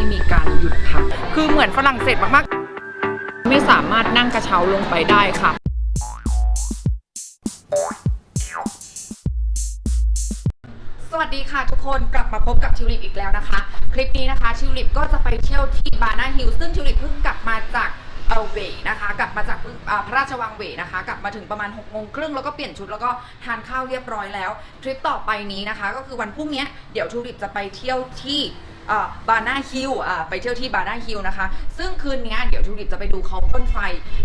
ไม่มีการหยุดพัก คือเหมือนฝรั่งเศสมากๆ ไม่สามารถนั่งกระเช้าลงไปได้ค่ะสวัสดีค่ะทุกคนกลับมาพบกับทิวลิปอีกแล้วนะคะ คลิปนี้นะคะทิวลิปก็จะไปเที่ยวที่บานาฮิลซึ่งทิวลิปเพิ่งกลับมาจากเอเวนะคะ กลับมาจากพระราชวังเวนะคะ กลับมาถึงประมาณ6กโมงครึ่งแล้วก็เปลี่ยนชุดแล้วก็ทานข้าวเรียบร้อยแล้วทริปต่อไปนี้นะคะ ก็คือวันพรุ่งนี้เดี๋ยวทิวลิปจะไปเที่ยวที่ บานาฮิลไปเที่ยวที่บานาฮิลนะคะ ซึ่งคืนนี้เดี๋ยวทิวลิปจะไปดูเขาพ่นไฟ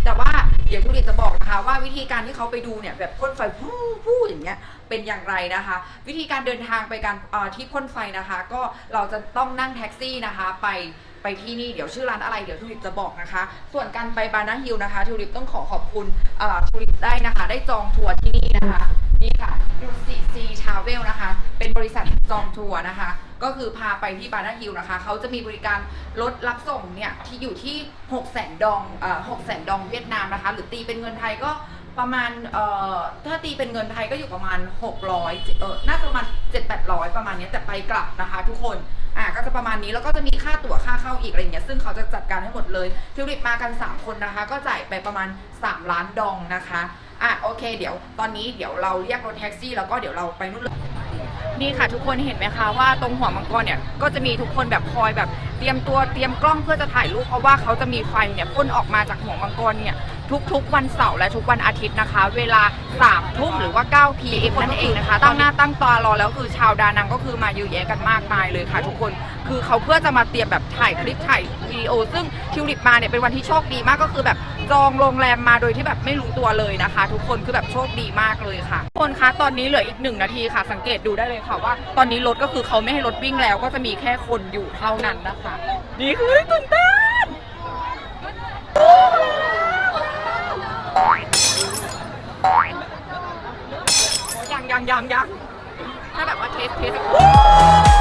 แต่ว่าเดี๋ยวทิวลิปจะบอกนะคะว่าวิธีการที่เขาไปดูเนี่ยแบบพ่นไฟฟู่ฟู่อย่างเงี้ยเป็นอย่างไรนะคะ วิธีการเดินทางไปการที่พ่นไฟนะคะ ก็เราจะต้องนั่งแท็กซี่นะคะไปไปที่นี่เดี๋ยวชื่อร้านอะไรเดี๋ยวทูลิปจะบอกนะคะ ส่วนการไปบานาฮิลนะคะทูลิปต้องขอขอบคุณเอ่อทูลิปได้นะคะ ได้จองทัวร์ที่นี่นะคะ นี่ค่ะดูซีซีทาวเวลนะคะ เป็นบริษัทจองทัวร์นะคะ ก็คือพาไปที่บานาฮิลนะคะ เขาจะมีบริการรถรับส่งเนี่ย ที่อยู่ที่ 6 0 0 0 0ดองเอ่อ6 0 0 0 0ดองเวียดนามนะคะ หรือตีเป็นเงินไทยก็ประมาณเอ่อถ้าตีเป็นเงินไทยก็อยู่ประมาณ 600เออน่าจะประมาณ 7-800 ประมาณเนี้ยแต่ไปกลับนะคะ ทุกคนอะก็จะประมาณนี้แล้วก็จะมีค่าตั๋วค่าเข้าอีกอะไรเงี้ยซึ่งเขาจะจัดการให้หมดเลยทิวลิปมากัน 3 คนนะคะ ก็จ่ายไปประมาณ 3 ล้านดองนะคะ อะโอเค เดี๋ยวตอนนี้เดี๋ยวเราเรียกรถแท็กซี่ แล้วก็เดี๋ยวเราไปนู่นเลยนี่ค่ะทุกคนเห็นไหมคะว่าตรงหัวมังกรเนี่ยก็จะมีทุกคนแบบคอยแบบเตรียมตัวเตรียมกล้องเพื่อจะถ่ายรูปเพราะว่าเขาจะมีไฟเนี่ยพ่นออกมาจากหัวมังกรเนี่ยทุกๆ วันเสาร์และทุกวันอาทิตย์นะคะ เวลา3ทุ่มหรือว่า 9 PM นั่นเองนะคะตั้งหน้าตั้งตารอแล้วคือชาวดานังก็คือมาเยอะแยะกันมากมายเลยค่ะ ทุกคนคือเขาเพื่อจะมาเตรียมแบบถ่ายคลิปถ่ายวีดีโอซึ่งทิวลิปมาเนี่ยเป็นวันที่โชคดีมากก็คือแบบ จองโรงแรมมาโดยที่แบบไม่รู้ตัวเลยนะคะ ทุกคนคือแบบโชคดีมากเลยค่ะทุกคนคะตอนนี้เหลืออีกหนึ่งนาทีค่ะ สังเกตดูได้เลยค่ะว่า ตอนนี้รถก็คือเขาไม่ให้รถวิ่งแล้ว ก็จะมีแค่คนอยู่เท่านั้นนะคะนี่คือตื่นเต้นยังยังยังยังถ้าแบบว่าเทสเทส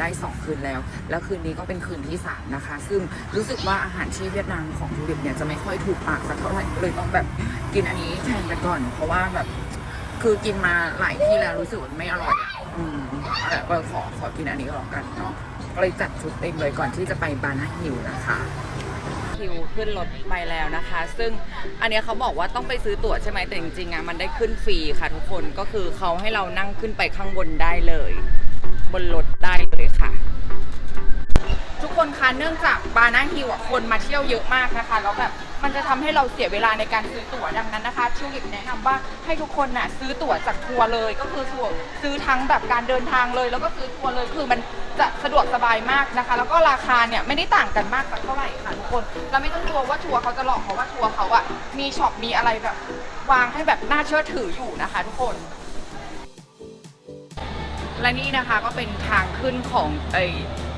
ได้ 2 คืนแล้ว แล้วคืนนี้ก็เป็นคืนที่ 3 นะคะ ซึ่งรู้สึกว่าอาหารที่เวียดนามของจูอิเนี่ยจะไม่ค่อยถูกปากสักเท่าไหร่เลยต้องแบบกินอันนี้แทนไปก่อน เพราะว่าแบบคือกินมาหลายที่แล้วรู้สึกว่าไม่อร่อยอะอืมแต่ก็ขอขอกินอันนี้ก็แล้วกันเนาะก็เลยจัดชุดเต็มเลยก่อนที่จะไปบานาฮิลนะคะคิวขึ้นรถไปแล้วนะคะ ซึ่งอันเนี้ยเขาบอกว่าต้องไปซื้อตั๋วใช่ไหมแต่จริงๆอะมันได้ขึ้นฟรีค่ะทุกคนก็คือเขาให้เรานั่งขึ้นไปข้างบนได้เลย บนรถได้เลยค่ะ ทุกคนคะเนื่องจากบานาฮิลอะคนมาเที่ยวเยอะมากนะคะแล้วแบบมันจะทำให้เราเสียเวลาในการซื้อตั๋วดังนั้นนะคะชิวลิปแนะนำว่าให้ทุกคนน่ะซื้อตั๋วจากทัวร์เลย ก็คือทัวร์ซื้อทั้งแบบการเดินทางเลย แล้วก็ซื้อทัวร์เลยคือมันจะสะดวกสบายมากนะคะ แล้วก็ราคาเนี่ยไม่ได้ต่างกันมากสักเท่าไหร่ค่ะทุกคนเราไม่ต้องกลัวว่าทัวร์เขาจะหลอกเพราะว่าทัวร์เขาอะมีช็อปมีอะไรแบบวางให้แบบน่าเชื่อถืออยู่นะคะ ทุกคน และนี่นะคะก็เป็นทางขึ้นของไอ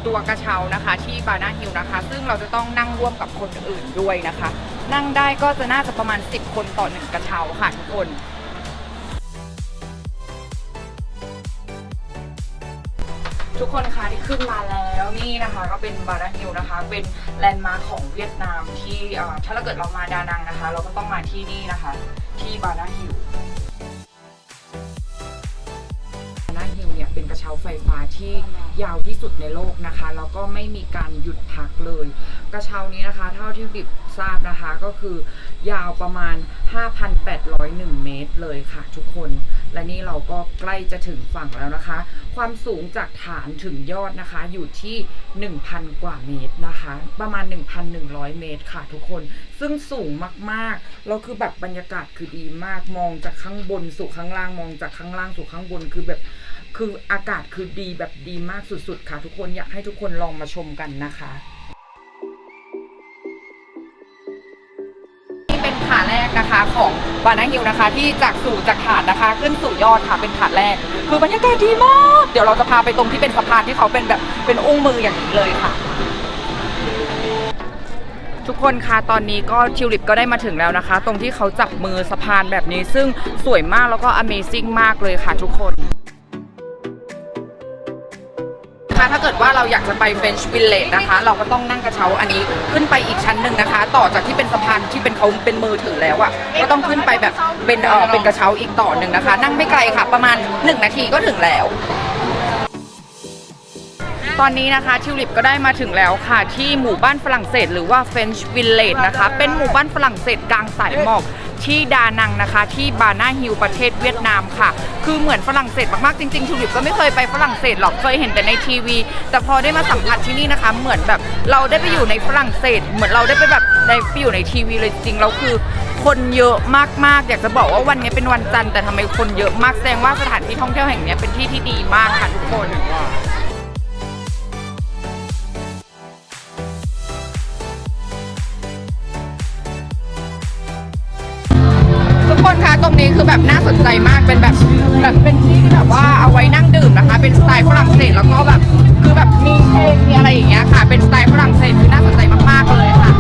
ตัวกระเช้านะคะที่บานาฮิลนะคะ ซึ่งเราจะต้องนั่งร่วมกับคนอื่นด้วยนะคะ นั่งได้ก็จะน่าจะประมาณ 10 คนต่อหนึ่งกระเช้าค่ะทุกคนทุกคนคะที่ขึ้นมาแล้วนี่นะคะก็เป็นบานาฮิลนะคะ เป็นแลนด์มาร์คของเวียดนามที่ถ้าเราเกิดเรามาดานังนะคะ เราก็ต้องมาที่นี่นะคะ ที่บานาฮิล เนี่ยเป็นกระเช้าไฟฟ้าที่ยาวที่สุดในโลกนะคะ แล้วก็ไม่มีการหยุดพักเลย กระเช้านี้นะคะ เท่าที่บิบทราบนะคะก็คือยาวประมาณ 5,801 เมตรเลยค่ะทุกคน และนี่เราก็ใกล้จะถึงฝั่งแล้วนะคะ ความสูงจากฐานถึงยอดนะคะอยู่ที่ 1,000 กว่าเมตรนะคะ ประมาณ 1,100 เมตรค่ะทุกคน ซึ่งสูงมากๆแล้วคือแบบบรรยากาศคือดีมากมองจากข้างบนสู่ข้างล่างมองจากข้างล่างสู่ข้างบนคือแบบคืออากาศคือดีแบบดีมากสุดๆ ค่ะ ทุกคนอยากให้ทุกคนลองมาชมกันนะคะ นะคะของบานาฮิลนะคะ ที่จากสู่จากฐานนะคะ ขึ้นสู่ยอดค่ะเป็นขาแรก คือบรรยากาศดีมาก เดี๋ยวเราจะพาไปตรงที่เป็นสะพานที่เขาเป็นแบบเป็นอุ้งมืออย่างนี้เลยค่ะทุทุกคนคะตอนนี้ก็ทิวลิปก็ได้มาถึงแล้วนะคะ ตรงที่เขาจับมือสะพานแบบนี้ซึ่งสวยมากแล้วก็ Amazing มากเลยค่ะทุกคน ถ้าเกิดว่าเราอยากจะไป French Village นะคะ เราก็ต้องนั่งกระเช้าอันนี้ขึ้นไปอีกชั้นหนึ่งนะคะ ต่อจากที่เป็นสะพานที่เป็นเขาเป็นมือถือแล้วอะ่ะก็ต้องขึ้นไปแบบเป็นเออเป็นกระเช้าอีกต่อหนึ่งนะคะ นั่งไม่ไกลค่ะ ประมาณ 1 นาทีก็ถึงแล้วตอนนี้นะคะทิวลิปก็ได้มาถึงแล้วค่ะ ที่หมู่บ้านฝรั่งเศส หรือว่า French Village นะคะ เป็นหมู่บ้านฝรั่งเศสกลางสายหมอก ที่ดานังนะคะ ที่บานาฮิลประเทศเวียดนามค่ะ คือเหมือนฝรั่งเศสมากๆจริงๆทิวลิปก็ไม่เคยไปฝรั่งเศสหรอกเคยเห็นแต่ในทีวี แต่พอได้มาสัมผัสที่นี่นะคะ เหมือนแบบเราได้ไปอยู่ในฝรั่งเศส เหมือนเราได้ไปแบบได้ไปอยู่ในทีวีเลยจริงๆแล้วคือคนเยอะมากๆ อยากจะบอกว่าวันนี้เป็นวันจันทร์แต่ทำไมคนเยอะมากแสดงว่าสถานที่ท่องเที่ยวแห่งนี้เป็นที่ที่ดีมากค่ะทุกคน คือแบบน่าสนใจมากเป็นแบบแบบเป็นที่ที่แบบว่าเอาไว้นั่งดื่มนะคะ เป็นสไตล์ฝรั่งเศสแล้วก็แบบคือแบบมีเพลงมีอะไรอย่างเงี้ยค่ะ เป็นสไตล์ฝรั่งเศสคือน่าสนใจมากๆเลยค่ะ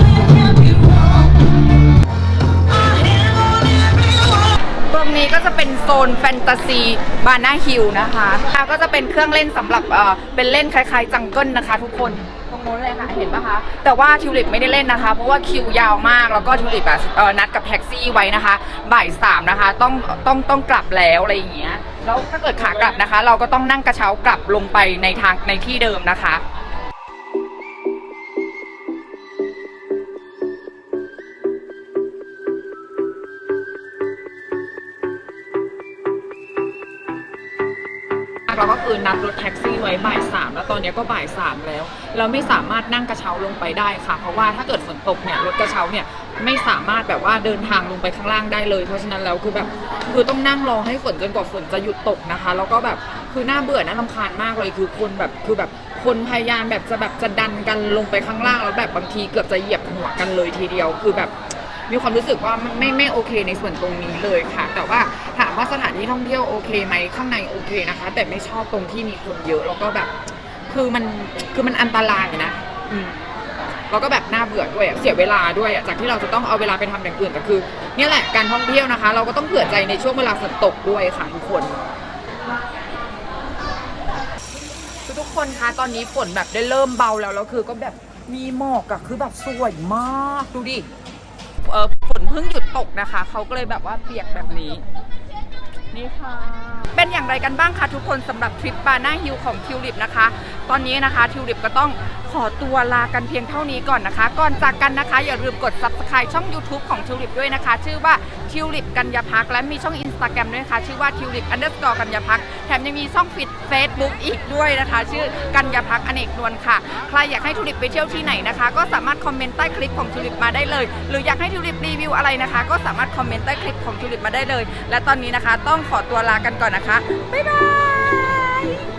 ตรงนี้ก็จะเป็นโซนแฟนตาซีบานาฮิลนะคะแล้วก็จะเป็นเครื่องเล่นสำหรับเอ่อเป็นเล่นคล้ายๆจังเกิลนะคะทุกคน รงโน้นเลยค่ะ เห็นปะคะ แต่ว่าทิวลิปไม่ได้เล่นนะคะ เพราะว่าคิวยาวมาก แล้วก็ทิวลิปอะเอ่อนัดกับแท็กซี่ไว้นะคะ บ่ายสามนะคะ ต้อง ต้อง ต้องกลับแล้วอะไรอย่างเงี้ย แล้วถ้าเกิดขากลับนะคะ เราก็ต้องนั่งกระเช้ากลับลงไปในทาง ในที่เดิมนะคะ เราก็คือนัดรถแท็กซี่ไว้บ่ายสามแล้วตอนนี้ก็บ่ายสามแล้ว เราไม่สามารถนั่งกระเช้าลงไปได้ค่ะ เพราะว่าถ้าเกิดฝนตกเนี่ยรถกระเช้าเนี่ยไม่สามารถแบบว่าเดินทางลงไปข้างล่างได้เลย เพราะฉะนั้นแล้วคือแบบคือต้องนั่งรอให้ฝนจนกว่าฝนจะหยุดตกนะคะ แล้วก็แบบคือน่าเบื่อน่ารำคาญมากเลยคือคนแบบคือแบบคนพยายามแบบจะแบบจะดันกันลงไปข้างล่างแล้วแบบบางทีเกือบจะเหยียบหัวกันเลยทีเดียวคือแบบมีความรู้สึกว่ามันไม่ไม่โอเคในส่วนตรงนี้เลยค่ะ แต่ว่า ว่าสถานที่ท่องเที่ยวโอเคไหมข้างในโอเคนะคะ แต่ไม่ชอบตรงที่มีคนเยอะแล้วก็แบบ คือมันคือมันอันตรายนะอืมแล้วก็แบบน่าเบื่อด้วยเสียเวลาด้วยจากที่เราจะต้องเอาเวลาไปทำอย่างอื่นแต่คือเนี่ยแหละการท่องเที่ยวนะคะ เราก็ต้องเผื่อใจในช่วงเวลาฝนตกด้วยค่ะทุกคนทุกคนคะตอนนี้ฝนแบบได้เริ่มเบาแล้วแล้วคือก็แบบมีหมอกอะคือแบบสวยมากดูดิเออฝนเพิ่งหยุดตกนะคะ เขาก็เลยแบบว่าเปียกแบบนี้ นี่ค่ะ เป็นอย่างไรกันบ้างคะทุกคนสำหรับทริปบาน่าฮิลของทิวลิปนะคะ ตอนนี้นะคะทิวลิปก็ต้องขอตัวลากันเพียงเท่านี้ก่อนนะคะ ก่อนจากกันนะคะ อย่าลืมกด subscribe ช่อง YouTube ของทิวลิปด้วยนะคะ ชื่อว่า ทิวลิปกัญญาพัก และมีช่อง Instagram ด้วยนะคะ ชื่อว่าทิวลิป underscore กัญญาพัก แถมยังมีช่องฟิต Facebook อีกด้วยนะคะ ชื่อกัญญาพักอเนกนวลค่ะ ใครอยากให้ทิวลิปไปเที่ยวที่ไหนนะคะ ก็สามารถคอมเมนต์ใต้คลิปของทิวลิปมาได้เลย หรืออยากให้ทิวลิปรีวิวอะไรนะคะ ก็สามารถคอมเมนต์ใต้คลิปของทิวลิปมาได้เลย และตอนนี้นะคะ ต้องขอตัวลากันก่อนนะคะบ๊ายบาย